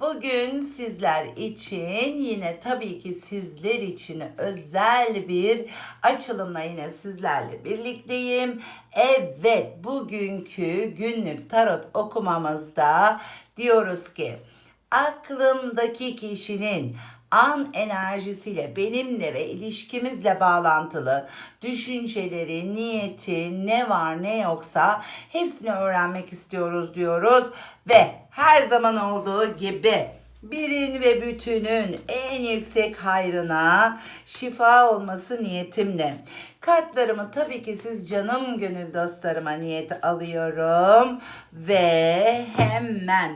Bugün sizler için yine tabii ki sizler için özel bir açılımla yine sizlerle birlikteyim. Evet bugünkü günlük tarot okumamızda diyoruz ki aklımdaki kişinin an enerjisiyle benimle ve ilişkimizle bağlantılı düşünceleri, niyeti, ne var ne yoksa hepsini öğrenmek istiyoruz diyoruz ve her zaman olduğu gibi birin ve bütünün en yüksek hayrına şifa olması niyetimle. Kartlarımı tabii ki siz canım gönül dostlarıma niyet alıyorum ve hemen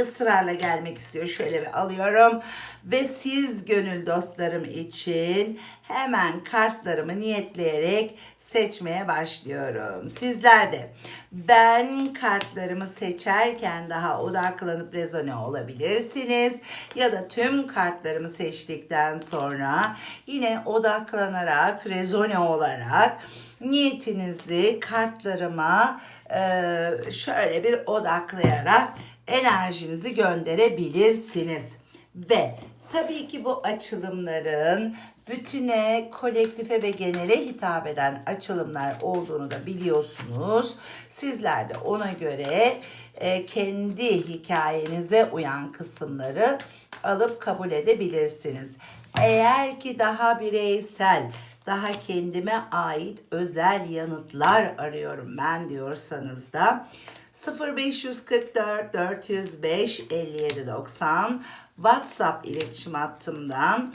ısrarla gelmek istiyor. Şöyle bir alıyorum ve siz gönül dostlarım için hemen kartlarımı niyetleyerek seçmeye başlıyorum. Sizler de ben kartlarımı seçerken daha odaklanıp rezone olabilirsiniz. Ya da tüm kartlarımı seçtikten sonra yine odaklanarak, rezone olarak niyetinizi kartlarıma e, şöyle bir odaklayarak enerjinizi gönderebilirsiniz. Ve tabii ki bu açılımların bütüne, kolektife ve genele hitap eden açılımlar olduğunu da biliyorsunuz. Sizler de ona göre e, kendi hikayenize uyan kısımları alıp kabul edebilirsiniz. Eğer ki daha bireysel, daha kendime ait özel yanıtlar arıyorum ben diyorsanız da 0544 405 57 90 WhatsApp iletişim hattımdan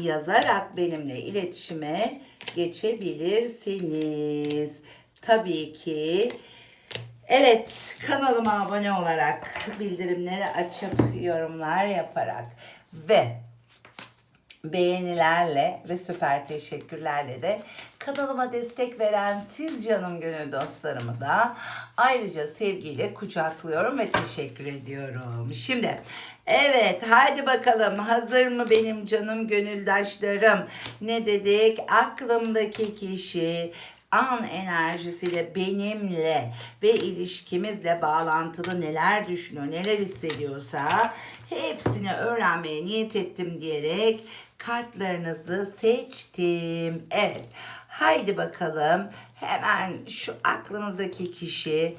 yazarak benimle iletişime geçebilirsiniz. Tabii ki Evet, kanalıma abone olarak, bildirimleri açıp, yorumlar yaparak ve beğenilerle ve süper teşekkürlerle de kanalıma destek veren siz canım gönül dostlarımı da ayrıca sevgiyle kucaklıyorum ve teşekkür ediyorum. Şimdi evet haydi bakalım hazır mı benim canım gönüldaşlarım? Ne dedik? Aklımdaki kişi an enerjisiyle benimle ve ilişkimizle bağlantılı neler düşünüyor, neler hissediyorsa hepsini öğrenmeye niyet ettim diyerek kartlarınızı seçtim. Evet. Haydi bakalım hemen şu aklınızdaki kişi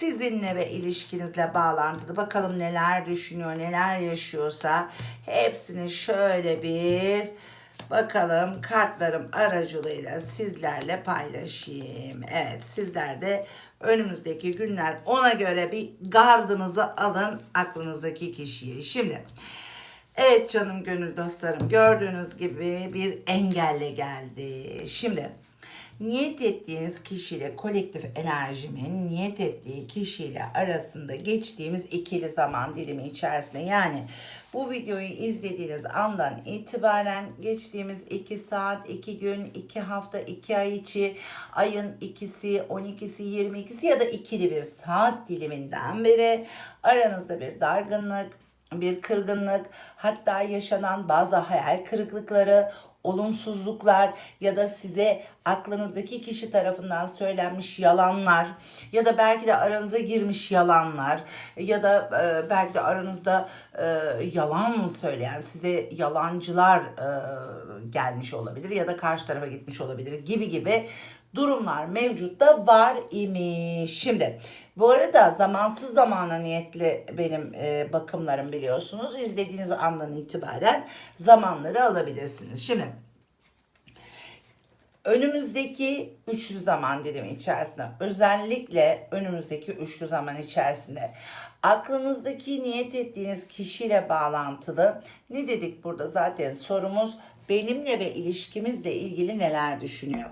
sizinle ve ilişkinizle bağlantılı bakalım neler düşünüyor, neler yaşıyorsa hepsini şöyle bir Bakalım kartlarım aracılığıyla sizlerle paylaşayım. Evet sizler de önümüzdeki günler ona göre bir gardınızı alın aklınızdaki kişiye. Şimdi evet canım gönül dostlarım gördüğünüz gibi bir engelle geldi. Şimdi niyet ettiğiniz kişiyle kolektif enerjimin niyet ettiği kişiyle arasında geçtiğimiz ikili zaman dilimi içerisinde yani bu videoyu izlediğiniz andan itibaren geçtiğimiz 2 saat, 2 gün, 2 hafta, 2 ay içi, ayın ikisi, 12'si, 22'si ya da ikili bir saat diliminden beri aranızda bir dargınlık, bir kırgınlık, hatta yaşanan bazı hayal kırıklıkları, olumsuzluklar ya da size aklınızdaki kişi tarafından söylenmiş yalanlar ya da belki de aranıza girmiş yalanlar ya da e, belki de aranızda e, yalan söyleyen size yalancılar e, gelmiş olabilir ya da karşı tarafa gitmiş olabilir gibi gibi durumlar mevcutta var imiş. Şimdi bu arada zamansız zamana niyetli benim e, bakımlarım biliyorsunuz. İzlediğiniz andan itibaren zamanları alabilirsiniz. Şimdi önümüzdeki üçlü zaman dilimi içerisinde özellikle önümüzdeki üçlü zaman içerisinde aklınızdaki niyet ettiğiniz kişiyle bağlantılı ne dedik burada zaten sorumuz benimle ve ilişkimizle ilgili neler düşünüyor.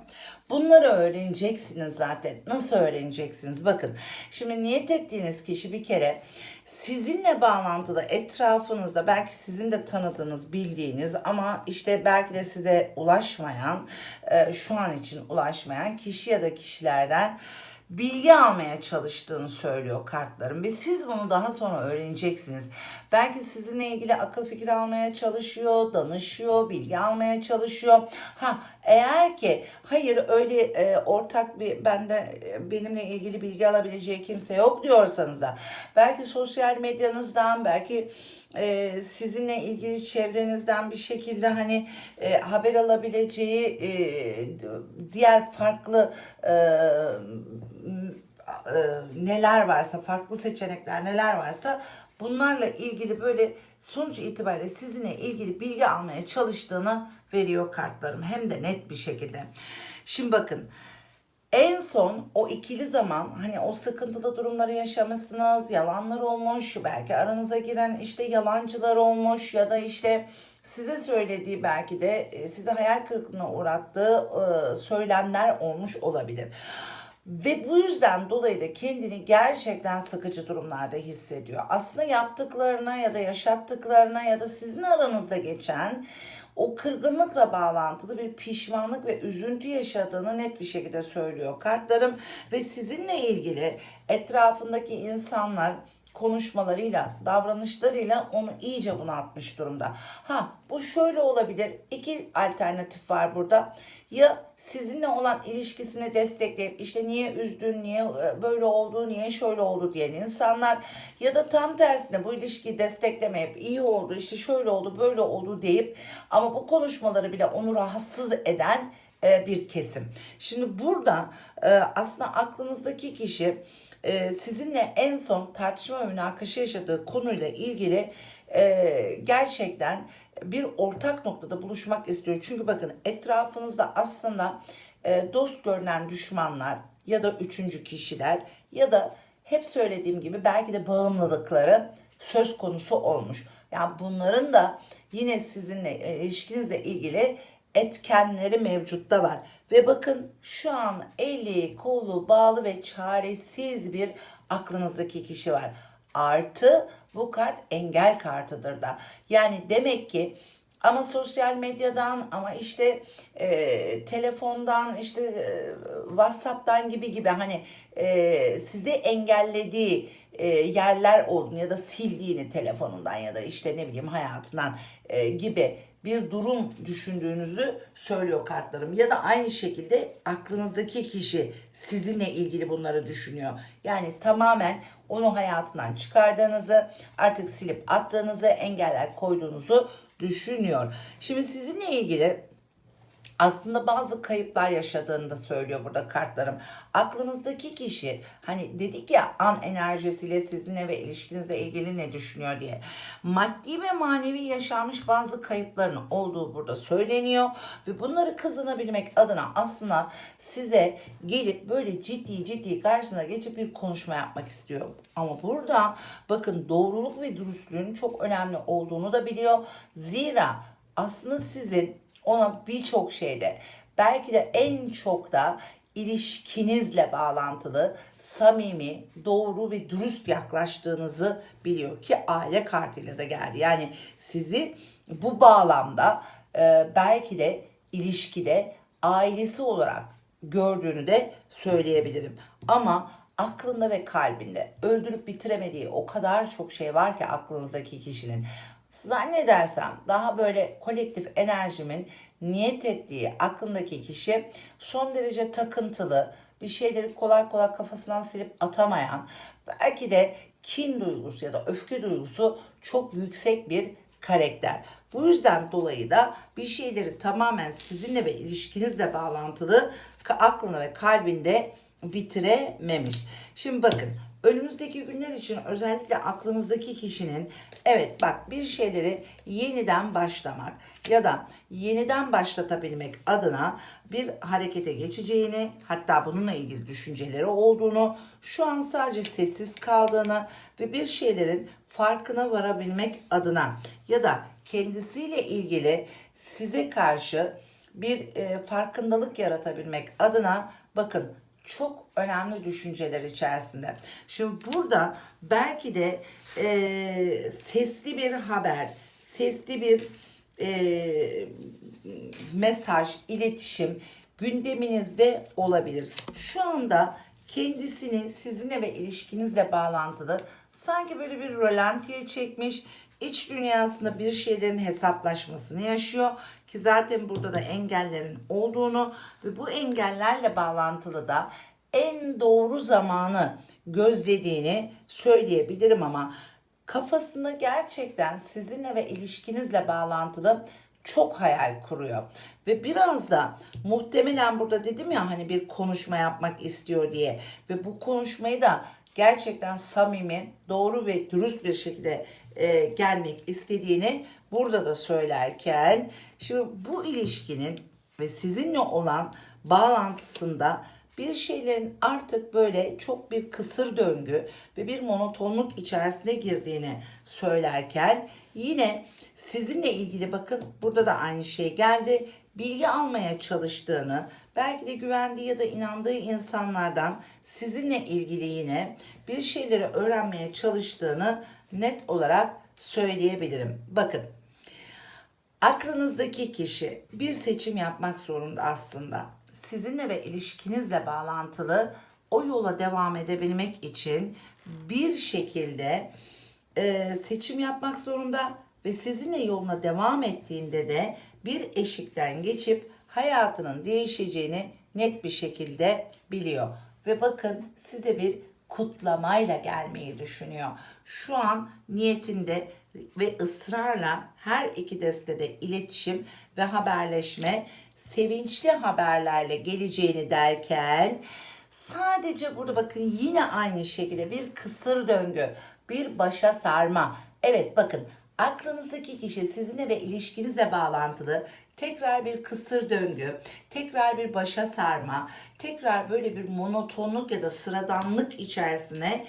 Bunları öğreneceksiniz zaten. Nasıl öğreneceksiniz? Bakın şimdi niyet ettiğiniz kişi bir kere sizinle bağlantılı etrafınızda belki sizin de tanıdığınız, bildiğiniz ama işte belki de size ulaşmayan, e, şu an için ulaşmayan kişi ya da kişilerden bilgi almaya çalıştığını söylüyor kartlarım ve siz bunu daha sonra öğreneceksiniz. Belki sizinle ilgili akıl fikir almaya çalışıyor, danışıyor, bilgi almaya çalışıyor. Ha eğer ki hayır öyle e, ortak bir bende e, benimle ilgili bilgi alabileceği kimse yok diyorsanız da belki sosyal medyanızdan belki e, sizinle ilgili çevrenizden bir şekilde hani e, haber alabileceği e, diğer farklı neler varsa, farklı seçenekler neler varsa bunlarla ilgili böyle sonuç itibariyle sizinle ilgili bilgi almaya çalıştığını veriyor kartlarım. Hem de net bir şekilde. Şimdi bakın en son o ikili zaman hani o sıkıntılı durumları yaşamışsınız, yalanlar olmuş, belki aranıza giren işte yalancılar olmuş ya da işte size söylediği belki de e, sizi hayal kırıklığına uğrattığı e, söylemler olmuş olabilir. Ve bu yüzden dolayı da kendini gerçekten sıkıcı durumlarda hissediyor. Aslında yaptıklarına ya da yaşattıklarına ya da sizin aranızda geçen o kırgınlıkla bağlantılı bir pişmanlık ve üzüntü yaşadığını net bir şekilde söylüyor kartlarım. Ve sizinle ilgili etrafındaki insanlar konuşmalarıyla, davranışlarıyla onu iyice bunaltmış durumda. Ha bu şöyle olabilir. İki alternatif var burada. Ya sizinle olan ilişkisini destekleyip işte niye üzdün, niye e, böyle oldu, niye şöyle oldu diyen insanlar ya da tam tersine bu ilişkiyi desteklemeyip iyi oldu, işte şöyle oldu, böyle oldu deyip ama bu konuşmaları bile onu rahatsız eden e, bir kesim. Şimdi burada e, aslında aklınızdaki kişi e, sizinle en son tartışma ve münakaşa yaşadığı konuyla ilgili e, gerçekten bir ortak noktada buluşmak istiyor. Çünkü bakın etrafınızda aslında e, dost görünen düşmanlar ya da üçüncü kişiler ya da hep söylediğim gibi belki de bağımlılıkları söz konusu olmuş. Yani bunların da yine sizinle e, ilişkinizle ilgili etkenleri mevcutta var. Ve bakın şu an eli kolu bağlı ve çaresiz bir aklınızdaki kişi var. Artı bu kart engel kartıdır da. Yani demek ki ama sosyal medyadan ama işte e, telefondan işte e, Whatsapp'tan gibi gibi hani e, sizi engellediği e, yerler olduğunu ya da sildiğini telefonundan ya da işte ne bileyim hayatından e, gibi bir durum düşündüğünüzü söylüyor kartlarım. Ya da aynı şekilde aklınızdaki kişi sizinle ilgili bunları düşünüyor. Yani tamamen onu hayatından çıkardığınızı, artık silip attığınızı, engeller koyduğunuzu düşünüyor. Şimdi sizinle ilgili aslında bazı kayıplar yaşadığını da söylüyor burada kartlarım. Aklınızdaki kişi hani dedik ya an enerjisiyle sizinle ve ilişkinizle ilgili ne düşünüyor diye. Maddi ve manevi yaşanmış bazı kayıpların olduğu burada söyleniyor. Ve bunları kazanabilmek adına aslında size gelip böyle ciddi ciddi karşısına geçip bir konuşma yapmak istiyor. Ama burada bakın doğruluk ve dürüstlüğün çok önemli olduğunu da biliyor. Zira aslında sizin ona birçok şeyde belki de en çok da ilişkinizle bağlantılı, samimi, doğru ve dürüst yaklaştığınızı biliyor ki aile kartıyla da geldi. Yani sizi bu bağlamda e, belki de ilişkide ailesi olarak gördüğünü de söyleyebilirim. Ama aklında ve kalbinde öldürüp bitiremediği o kadar çok şey var ki aklınızdaki kişinin zannedersem daha böyle kolektif enerjimin niyet ettiği aklındaki kişi son derece takıntılı, bir şeyleri kolay kolay kafasından silip atamayan, belki de kin duygusu ya da öfke duygusu çok yüksek bir karakter. Bu yüzden dolayı da bir şeyleri tamamen sizinle ve ilişkinizle bağlantılı aklına ve kalbinde bitirememiş. Şimdi bakın önümüzdeki günler için özellikle aklınızdaki kişinin evet bak bir şeyleri yeniden başlamak ya da yeniden başlatabilmek adına bir harekete geçeceğini hatta bununla ilgili düşünceleri olduğunu şu an sadece sessiz kaldığını ve bir şeylerin farkına varabilmek adına ya da kendisiyle ilgili size karşı bir e, farkındalık yaratabilmek adına bakın çok önemli düşünceler içerisinde. Şimdi burada belki de e, sesli bir haber, sesli bir e, mesaj, iletişim gündeminizde olabilir. Şu anda kendisini sizinle ve ilişkinizle bağlantılı sanki böyle bir rolantiye çekmiş, iç dünyasında bir şeylerin hesaplaşmasını yaşıyor ki zaten burada da engellerin olduğunu ve bu engellerle bağlantılı da en doğru zamanı gözlediğini söyleyebilirim ama kafasında gerçekten sizinle ve ilişkinizle bağlantılı çok hayal kuruyor. Ve biraz da muhtemelen burada dedim ya hani bir konuşma yapmak istiyor diye ve bu konuşmayı da gerçekten samimi, doğru ve dürüst bir şekilde e, gelmek istediğini burada da söylerken şimdi bu ilişkinin ve sizinle olan bağlantısında bir şeylerin artık böyle çok bir kısır döngü ve bir monotonluk içerisine girdiğini söylerken yine sizinle ilgili bakın burada da aynı şey geldi. Bilgi almaya çalıştığını, belki de güvendiği ya da inandığı insanlardan sizinle ilgili yine bir şeyleri öğrenmeye çalıştığını net olarak söyleyebilirim. Bakın aklınızdaki kişi bir seçim yapmak zorunda aslında. Sizinle ve ilişkinizle bağlantılı o yola devam edebilmek için bir şekilde e, seçim yapmak zorunda ve sizinle yoluna devam ettiğinde de bir eşikten geçip hayatının değişeceğini net bir şekilde biliyor. Ve bakın size bir kutlamayla gelmeyi düşünüyor. Şu an niyetinde ve ısrarla her iki destede iletişim ve haberleşme sevinçli haberlerle geleceğini derken sadece burada bakın yine aynı şekilde bir kısır döngü, bir başa sarma. Evet bakın aklınızdaki kişi sizinle ve ilişkinizle bağlantılı tekrar bir kısır döngü, tekrar bir başa sarma, tekrar böyle bir monotonluk ya da sıradanlık içerisine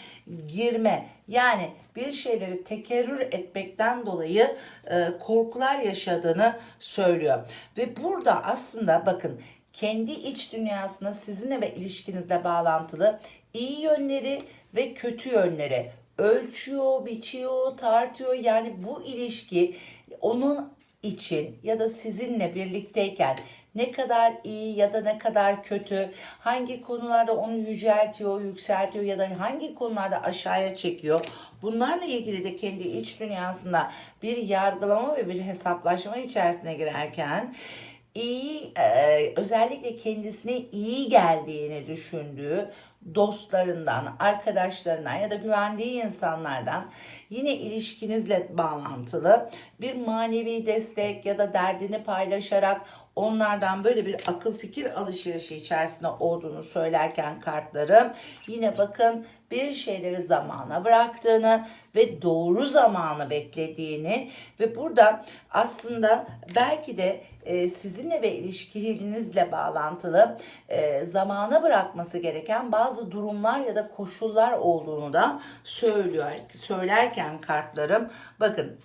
girme. Yani bir şeyleri tekerrür etmekten dolayı e, korkular yaşadığını söylüyor. Ve burada aslında bakın kendi iç dünyasına sizinle ve ilişkinizle bağlantılı iyi yönleri ve kötü yönleri ölçüyor, biçiyor, tartıyor. Yani bu ilişki onun için ya da sizinle birlikteyken ne kadar iyi ya da ne kadar kötü, hangi konularda onu yüceltiyor, yükseltiyor ya da hangi konularda aşağıya çekiyor. Bunlarla ilgili de kendi iç dünyasında bir yargılama ve bir hesaplaşma içerisine girerken iyi özellikle kendisine iyi geldiğini düşündüğü dostlarından, arkadaşlarından ya da güvendiği insanlardan yine ilişkinizle bağlantılı bir manevi destek ya da derdini paylaşarak onlardan böyle bir akıl fikir alışverişi içerisinde olduğunu söylerken kartlarım. Yine bakın bir şeyleri zamana bıraktığını ve doğru zamanı beklediğini ve burada aslında belki de e, sizinle ve ilişkinizle bağlantılı e, zamana bırakması gereken bazı durumlar ya da koşullar olduğunu da söylüyor. Söylerken kartlarım bakın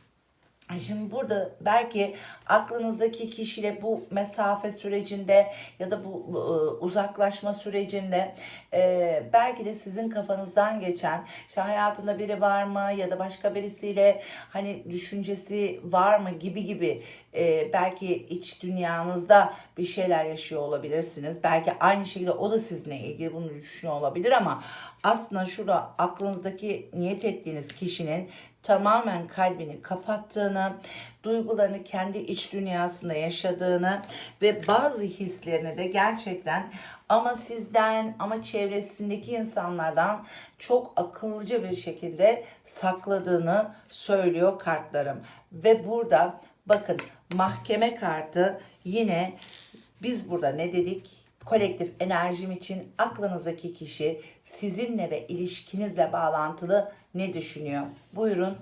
Şimdi burada belki aklınızdaki kişiyle bu mesafe sürecinde ya da bu e, uzaklaşma sürecinde e, belki de sizin kafanızdan geçen işte hayatında biri var mı ya da başka birisiyle hani düşüncesi var mı gibi gibi e, belki iç dünyanızda bir şeyler yaşıyor olabilirsiniz. Belki aynı şekilde o da sizinle ilgili bunu düşünüyor olabilir ama aslında şurada aklınızdaki niyet ettiğiniz kişinin tamamen kalbini kapattığını, duygularını kendi iç dünyasında yaşadığını ve bazı hislerini de gerçekten ama sizden ama çevresindeki insanlardan çok akıllıca bir şekilde sakladığını söylüyor kartlarım. Ve burada bakın mahkeme kartı yine biz burada ne dedik? kolektif enerjim için aklınızdaki kişi sizinle ve ilişkinizle bağlantılı ne düşünüyor? Buyurun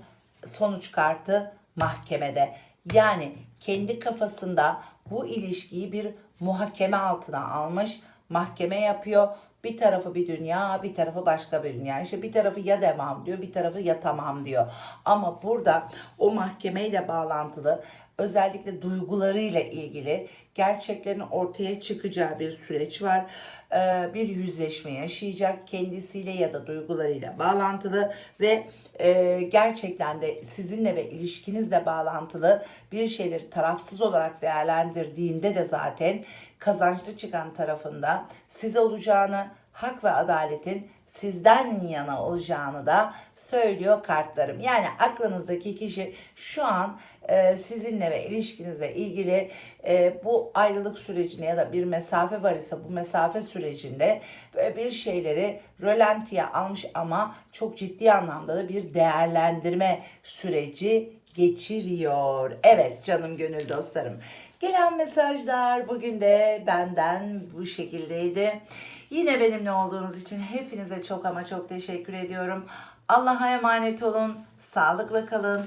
sonuç kartı mahkemede. Yani kendi kafasında bu ilişkiyi bir muhakeme altına almış mahkeme yapıyor. Bir tarafı bir dünya, bir tarafı başka bir dünya. İşte bir tarafı ya devam diyor, bir tarafı ya tamam diyor. Ama burada o mahkemeyle bağlantılı özellikle duygularıyla ilgili gerçeklerin ortaya çıkacağı bir süreç var. Ee, bir yüzleşme yaşayacak kendisiyle ya da duygularıyla bağlantılı ve e, gerçekten de sizinle ve ilişkinizle bağlantılı bir şeyleri tarafsız olarak değerlendirdiğinde de zaten kazançlı çıkan tarafında siz olacağını, hak ve adaletin sizden yana olacağını da söylüyor kartlarım. Yani aklınızdaki kişi şu an e, sizinle ve ilişkinizle ilgili e, bu ayrılık sürecine ya da bir mesafe var ise bu mesafe sürecinde böyle bir şeyleri rölantiye almış ama çok ciddi anlamda da bir değerlendirme süreci geçiriyor. Evet canım gönül dostlarım. Gelen mesajlar bugün de benden bu şekildeydi. Yine benimle olduğunuz için hepinize çok ama çok teşekkür ediyorum. Allah'a emanet olun. Sağlıkla kalın.